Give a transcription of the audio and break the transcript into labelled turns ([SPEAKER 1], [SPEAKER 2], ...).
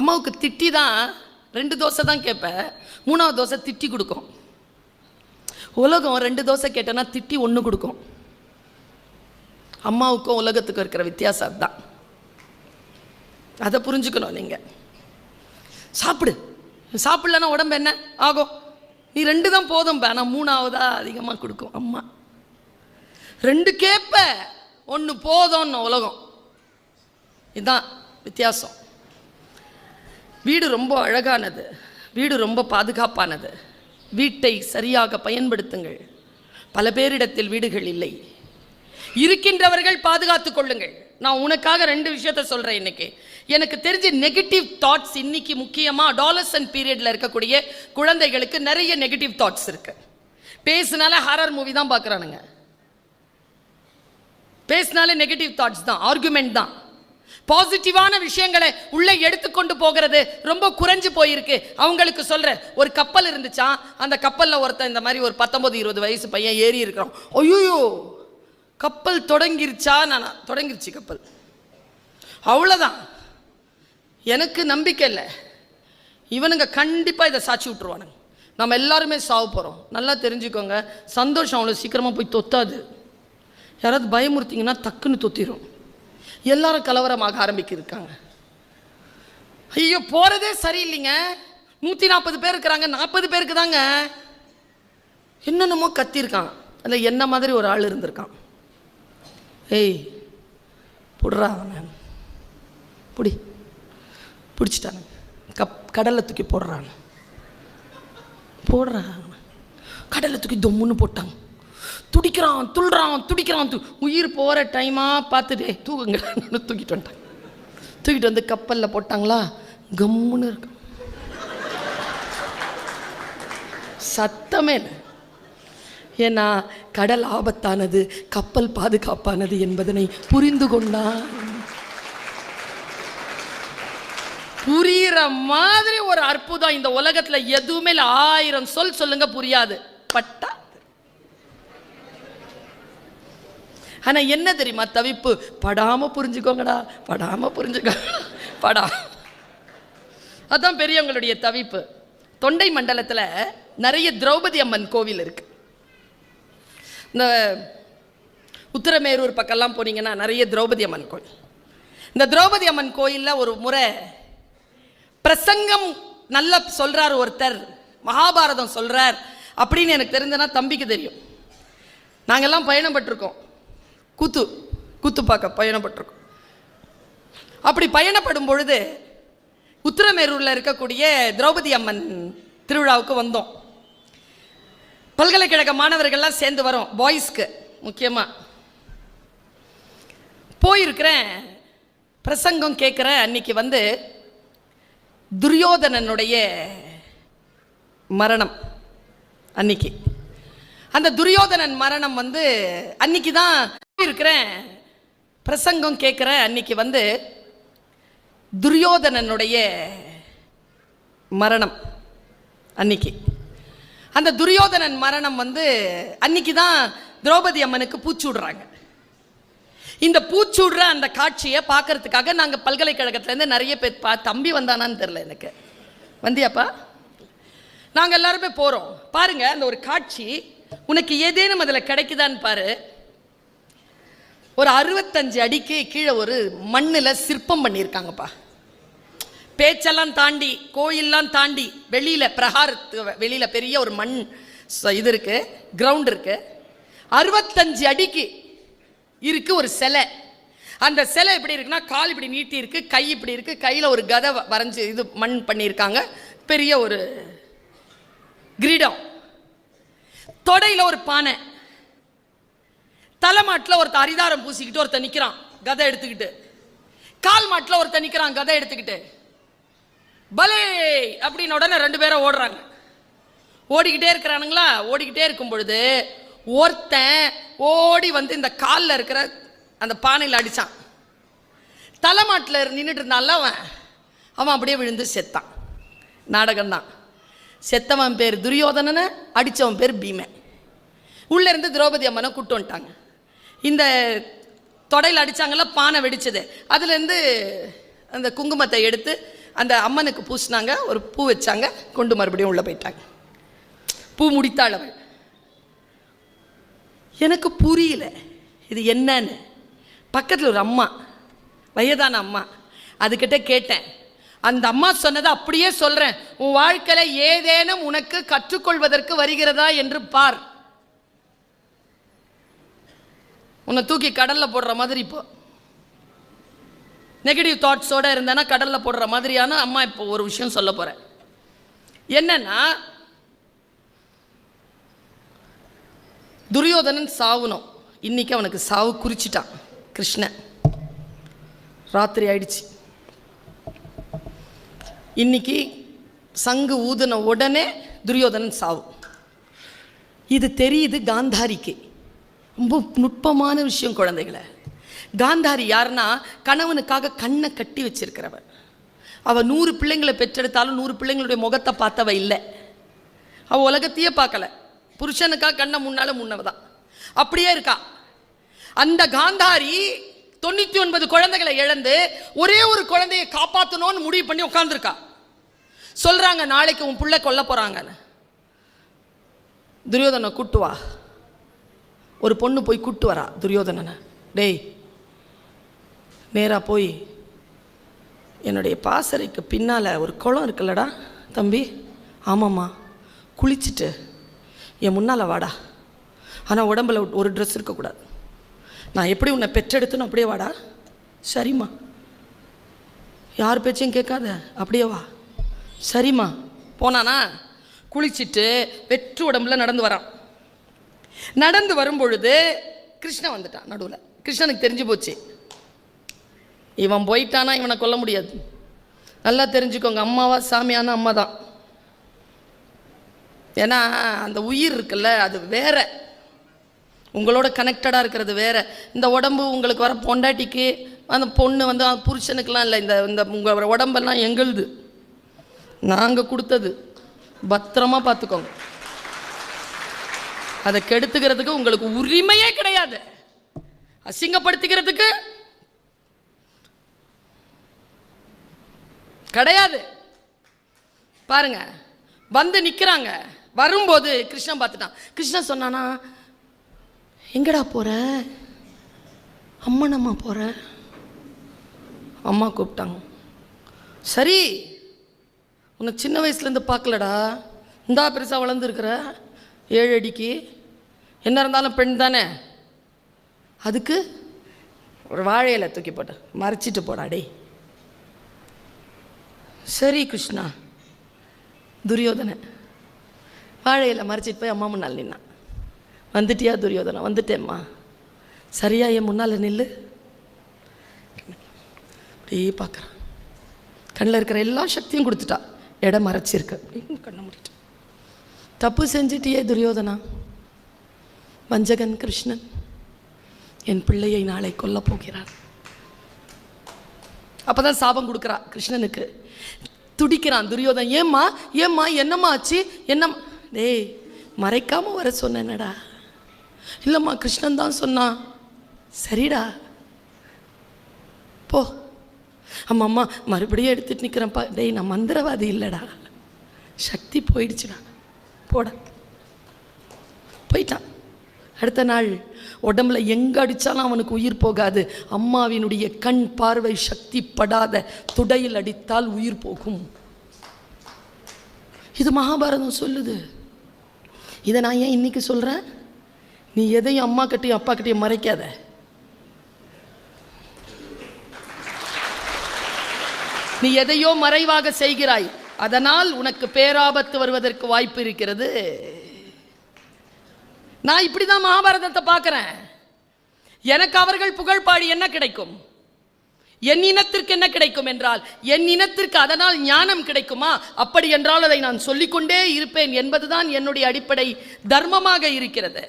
[SPEAKER 1] அம்மாவுக்கு திட்டி தான் ரெண்டு தோசை தான் கேட்பேன் மூணாவது தோசை திட்டி கொடுக்கும். உலகம் ரெண்டு தோசை கேட்டேன்னா திட்டி ஒன்று கொடுக்கும். அம்மாவுக்கும் உலகத்துக்கும் இருக்கிற வித்தியாசம் அதுதான். அதை புரிஞ்சுக்கணும் நீங்கள் சாப்பிடு. சாப்பிட்லன்னா உடம்பு என்ன? ஆகும். நீ ரெண்டு தான் போதும் ஆனால் மூணாவதா அதிகமாக கொடுக்கும் அம்மா. ரெண்டு கேப்ப ஒன்று போதும்னு உலகம். இதுதான் வித்தியாசம். வீடு ரொம்ப அழகானது. வீடு ரொம்ப பாதுகாப்பானது. வீட்டை சரியாக பயன்படுத்துங்கள். பல பேரிடத்தில் வீடுகள் இல்லை. இருக்கின்றவர்கள் பாதுகாத்து கொள்ளுங்கள். நான் உனக்காக ரெண்டு விஷயத்த சொல்கிறேன் இன்னைக்கு. எனக்கு தெரிஞ்ச நெகட்டிவ் தாட்ஸ் இன்னைக்கு முக்கியமாக டாலர்சன் பீரியடில் இருக்கக்கூடிய குழந்தைகளுக்கு நிறைய நெகட்டிவ் தாட்ஸ் இருக்கு. பேசினால ஹாரர் மூவி தான் பார்க்குறானுங்க. பேசினாலே நெகட்டிவ் தாட்ஸ் தான் ஆர்குமெண்ட் தான். பாசிட்டிவான விஷயங்களை உள்ளே எடுத்துக்கொண்டு போகிறது ரொம்ப குறைஞ்சு போயிருக்கு. அவங்களுக்கு சொல்கிற ஒரு கப்பல் இருந்துச்சா? அந்த கப்பலில் ஒருத்தன் இந்த மாதிரி ஒரு பத்தொம்பது இருபது வயசு பையன் ஏறி இருக்கிறான். ஐயோ கப்பல் தொடங்கிருச்சா? நான் தொடங்கிருச்சு கப்பல். அவ்வளோதான் எனக்கு நம்பிக்கை இல்லை. இவனுங்க கண்டிப்பாக இதை சாட்சி விட்டுருவானுங்க. நம்ம எல்லாருமே சாவு போகிறோம் நல்லா தெரிஞ்சுக்கோங்க. சந்தோஷம் அவ்வளோ சீக்கிரமாக போய் தொத்தாது. யாராவது பயமுறுத்திங்கன்னா டக்குன்னு தொத்திரும். எல்லாரும் கலவரமாக ஆரம்பிக்கிருக்காங்க. ஐயோ போகிறதே சரியில்லைங்க. நூற்றி நாற்பது பேர் இருக்கிறாங்க. நாற்பது பேருக்கு தாங்க. என்னென்னமோ கத்திருக்கான். அதில் என்ன மாதிரி ஒரு ஆள் இருந்திருக்கான். ஏய் புடுறா அவனை. புடி. பிடிச்சிட்டானுங்க கப் கடலை தூக்கி போடுறான். போடுறான் கடலை தூக்கி தொம்முன்னு போட்டாங்க. துடிக்கிறான் துள்ளுறான் துடிக்கிறான். து உயிர் போகிற டைமாக பார்த்துட்டு தூக்குங்க தூக்கிட்டு வந்துட்டாங்க தூக்கிட்டு வந்து கப்பலில் போட்டாங்களா? கம்முன்னு இருக்கும் சத்தமே இல்லை. ஏன்னா கடல் ஆபத்தானது கப்பல் பாதுகாப்பானது என்பதனை புரிந்து கொண்டான். புரியிற மாதிரி ஒரு அற்புதம் இந்த உலகத்தில் எதுவுமே இல்லை. ஆயிரம் சொல் சொல்லுங்க புரியாது. பட்டா ஆனால் என்ன தெரியுமா தவிப்பு? படாமல் புரிஞ்சுக்கோங்கடா. படாமல் புரிஞ்சுக்கோ. படா. அதான் பெரியவங்களுடைய தவிப்பு. தொண்டை மண்டலத்தில் நிறைய திரௌபதி அம்மன் கோவில் இருக்கு. இந்த உத்தரமேரூர் பக்கம்லாம் போனீங்கன்னா நிறைய திரௌபதி அம்மன் கோயில் இந்த திரௌபதி அம்மன் கோயிலில் ஒரு முறை பிரசங்கம் நல்லா சொல்கிறார் ஒருத்தர். மகாபாரதம் சொல்கிறார் அப்படின்னு எனக்கு தெரிஞ்சனா தம்பிக்கு தெரியும். நாங்கள்லாம் பயணப்பட்டிருக்கோம். கூத்து கூத்து பார்க்க பயணப்பட்டிருக்கும். அப்படி பயணப்படும் பொழுது உத்தரமேரூரில் இருக்கக்கூடிய திரௌபதி அம்மன் திருவிழாவுக்கு வந்தோம். பல்கலைக்கழக மாணவர்கள்லாம் சேர்ந்து வரோம் பாய்ஸ்க்கு முக்கியமாக போயிருக்கிறேன் பிரசங்கம் கேட்குற அன்னைக்கு வந்து துரியோதனனுடைய மரணம் அன்னைக்கு. அந்த துரியோதனன் மரணம் வந்து அன்னைக்கு தான் இருக்கிறேன். பிரசங்கம் கேட்குற அன்னைக்கு வந்து துரியோதனனுடைய மரணம் அன்னைக்கு. அந்த துரியோதனன் மரணம் வந்து அன்னைக்கு தான் திரௌபதி அம்மனுக்கு பூச்சி விடுறாங்க. இந்த பூச்சூடுற அந்த காட்சியை பார்க்கறதுக்காக நாங்கள் பல்கலைக்கழகத்துலேருந்து நிறைய பேர் பா தம்பி வந்தானான்னு தெரில எனக்கு. வந்தியாப்பா? நாங்கள் எல்லாருமே போகிறோம் பாருங்க அந்த ஒரு காட்சி உனக்கு ஏதேனும் அதில் கிடைக்குதான்னு பாரு. ஒரு அறுபத்தஞ்சு அடிக்கு கீழே ஒரு மண்ணில் சிற்பம் பண்ணியிருக்காங்கப்பா. பேச்செல்லாம் தாண்டி கோயிலெலாம் தாண்டி வெளியில் பிரகாரத்து வெளியில் பெரிய ஒரு மண் இது இருக்குது கிரவுண்ட் இருக்குது அறுபத்தஞ்சு அடிக்கு இருக்குது ஒரு சிலை. அந்த சிலை எப்படி இருக்குன்னா கால் இப்படி நீட்டி இருக்குது கை இப்படி இருக்குது கையில் ஒரு கதை வரைஞ்சி வரைஞ்சு இது மண் பண்ணியிருக்காங்க. பெரிய ஒரு கிரீடம். தொடையில் ஒரு பானை. தலைமாட்டில் ஒருத்தன் அரிதாரம் பூசிக்கிட்டு ஒருத்த நிற்கிறான் கதை எடுத்துக்கிட்டு. கால் மாட்டில் ஒருத்தன் நிற்கிறான் கதை எடுத்துக்கிட்டு. பலே! அப்படின்னு உடனே ரெண்டு பேரும் ஓடுறாங்க. ஓடிக்கிட்டே இருக்கிறானுங்களா? ஓடிக்கிட்டே இருக்கும் பொழுது ஒருத்தன் ஓடி வந்து இந்த காலில் இருக்கிற அந்த பானையில் அடித்தான் தலைமாட்டில் நின்றுட்டு இருந்தான்ல அவன். அவன் அப்படியே விழுந்து செத்தான். நாடகம்தான். செத்தவன் பேர் துரியோதனனை அடித்தவன் பேர் பீமன். உள்ளே இருந்து திரௌபதி அம்மனை கூட்டு வந்துட்டாங்க. இந்த தொடையில் அடித்தாங்கள பானை வெடிச்சது. அதுலேருந்து அந்த குங்குமத்தை எடுத்து அந்த அம்மனுக்கு பூசினாங்க ஒரு பூ வச்சாங்க கொண்டு மறுபடியும் உள்ளே போயிட்டாங்க. பூ முடித்தாள் அவள். எனக்கு புரியல இது என்னன்னு. பக்கத்தில் ஒரு அம்மா வயதான அம்மா அதுக்கிட்ட கேட்டேன். அந்த அம்மா சொன்னதை அப்படியே சொல்கிறேன் உன் வாழ்க்கையில் ஏதேனும் உனக்கு கற்றுக்கொள்வதற்கு வருகிறதா என்று பார். உன்னை தூக்கி கடலில் போடுற மாதிரி இப்போ. நெகட்டிவ் தாட்ஸோட இருந்தேன்னா கடலில் போடுற மாதிரியான அம்மா இப்போ ஒரு விஷயம் சொல்ல போகிறேன் என்னன்னா துரியோதனன் சாவுனோம். இன்னைக்கு அவனுக்கு சாவு குறிச்சிட்டான் கிருஷ்ணன். ராத்திரி ஆயிடுச்சு. இன்னைக்கு சங்கு ஊதுன உடனே துரியோதனன் சாவு. இது தெரியுது காந்தாரிக்கு. ரொம்ப நுட்பமான விஷயம் குழந்தைகளை. காந்தாரி யாருன்னா கணவனுக்காக கண்ணை கட்டி வச்சிருக்கிறவ அவள் நூறு பிள்ளைங்களை பெற்றெடுத்தாலும் நூறு பிள்ளைங்களுடைய முகத்தை பார்த்தவ இல்லை. அவள் உலகத்தையே பார்க்கல. புருஷனுக்காக கண்ணை முன்னால முன்னவ தான் அப்படியே இருக்கா. அந்த காந்தாரி தொண்ணூற்றி ஒன்பது குழந்தைகளை இழந்து ஒரே ஒரு குழந்தையை காப்பாற்றணும்னு முடிவு பண்ணி உட்காந்துருக்கா சொல்கிறாங்க நாளைக்கு உன் பிள்ளை கொல்ல போகிறாங்கன்னு துரியோதனை கூட்டுவா ஒரு பொண்ணு போய் கூப்பிட்டு வரா துரியோதனனை. டேய் நேராக போய் என்னுடைய பாசறைக்கு பின்னால் ஒரு குளம் இருக்குல்லடா தம்பி. ஆமாம்மா. குளிச்சுட்டு என் முன்னால் வாடா. ஆனால் உடம்புல ஒரு ட்ரெஸ் இருக்கக்கூடாது. நான் எப்படி உன்னை பெற்றெடுத்தனும் அப்படியே வாடா. சரிம்மா. யார் பேச்சையும் கேட்காத. அப்படியே வா. சரிம்மா. போனானா? குளிச்சிட்டு வெற்று உடம்புல நடந்து வரான். நடந்து வரும்பொழுது கிருஷ்ணன் வந்துட்டான் நடுவில். கிருஷ்ணனுக்கு தெரிஞ்சு போச்சு. இவன் போயிட்டானா இவனை கொல்ல முடியாது. நல்லா தெரிஞ்சுக்கோங்க அம்மாவா சாமியான அம்மா தான். ஏன்னா அந்த உயிர் இருக்குல்ல அது வேற. உங்களோட கனெக்டடாக இருக்கிறது வேற. இந்த உடம்பு உங்களுக்கு வர பொண்டாட்டிக்கு அந்த பொண்ணு வந்து அந்த புருஷனுக்கெல்லாம் இல்லை இந்த இந்த உங்கள் உடம்பெல்லாம் எங்களுது. நாங்கள் கொடுத்தது. பத்திரமா பார்த்துக்கோங்க. அதை கெடுத்துக்கிறதுக்கு உங்களுக்கு உரிமையே கிடையாது. அசிங்கப்படுத்திக்கிறதுக்கு கிடையாது. பாருங்க வந்து நிற்கிறாங்க வரும்போது கிருஷ்ணன் பார்த்துட்டான். கிருஷ்ணன் சொன்னானா எங்கடா போற? அம்மன் அம்மா போற? அம்மா கூப்பிட்டாங்க. சரி உன்னை சின்ன வயசுலேருந்து பார்க்கலடா. இந்தா பெருசாக வளர்ந்துருக்குற. ஏழு அடிக்கு. என்ன இருந்தாலும் பெண் தானே? அதுக்கு ஒரு வாழையில் தூக்கி போட்ட மறைச்சிட்டு போடாடே சரி கிருஷ்ணா. துரியோதனை வாழையில் மறைச்சிட்டு போய் அம்மா முன்னால் நின்னான். வந்துட்டியா துரியோதனை வந்துட்டேம்மா. சரியா என் முன்னால் நில்லு. அப்படியே பார்க்குறான். கண்ணில் இருக்கிற எல்லா சக்தியும் கொடுத்துட்டா. இடம் மறைச்சிருக்கு. அப்படின்னு கண்ணை மூடிட்டு. தப்பு செஞ்சிட்டியே துரியோதனா? வஞ்சகன் கிருஷ்ணன் என் பிள்ளையை நாளை கொல்ல போகிறார். அப்போதான் சாபம் கொடுக்குறா கிருஷ்ணனுக்கு. துடிக்கிறான் துரியோதன். ஏம்மா ஏம்மா என்னம்மா ஆச்சு? என்ன டேய் மறைக்காம வர சொன்னேனடா. இல்லைம்மா கிருஷ்ணன் தான் சொன்னான் சரிடா. போ. அம்மா அம்மா மறுபடியும் எடுத்துகிட்டு நிற்கிறேன்ப்பா டேய் நான் மந்திரவாதி இல்லைடா. சக்தி போயிடுச்சுடா. போட. போயிட்டான். அடுத்த நாள் உடம்புல எங்கே அடித்தாலும் அவனுக்கு உயிர் போகாது. அம்மாவினுடைய கண் பார்வை சக்தி படாத துடையில் அடித்தால் உயிர் போகும். இது மகாபாரதம் சொல்லுது. இதை நான் ஏன் இன்னைக்கு சொல்கிறேன் நீ எதையும் அம்மா கிட்டையும் அப்பா கிட்டையும் மறைக்காத. நீ எதையோ மறைவாக செய்கிறாய். அதனால் உனக்கு பேராபத்து வருவதற்கு வாய்ப்பு இருக்கிறது. நான் இப்படி தான் மகாபாரதத்தை பார்க்குறேன். எனக்கு அவர்கள் புகழ் பாடி என்ன கிடைக்கும்? என் இனத்திற்கு என்ன கிடைக்கும் என்றால் என் இனத்திற்கு அதனால் ஞானம் கிடைக்குமா? அப்படி என்றால் அதை நான் சொல்லிக்கொண்டே இருப்பேன் என்பதுதான் என்னுடைய அடிப்படை தர்மமாக இருக்கிறது.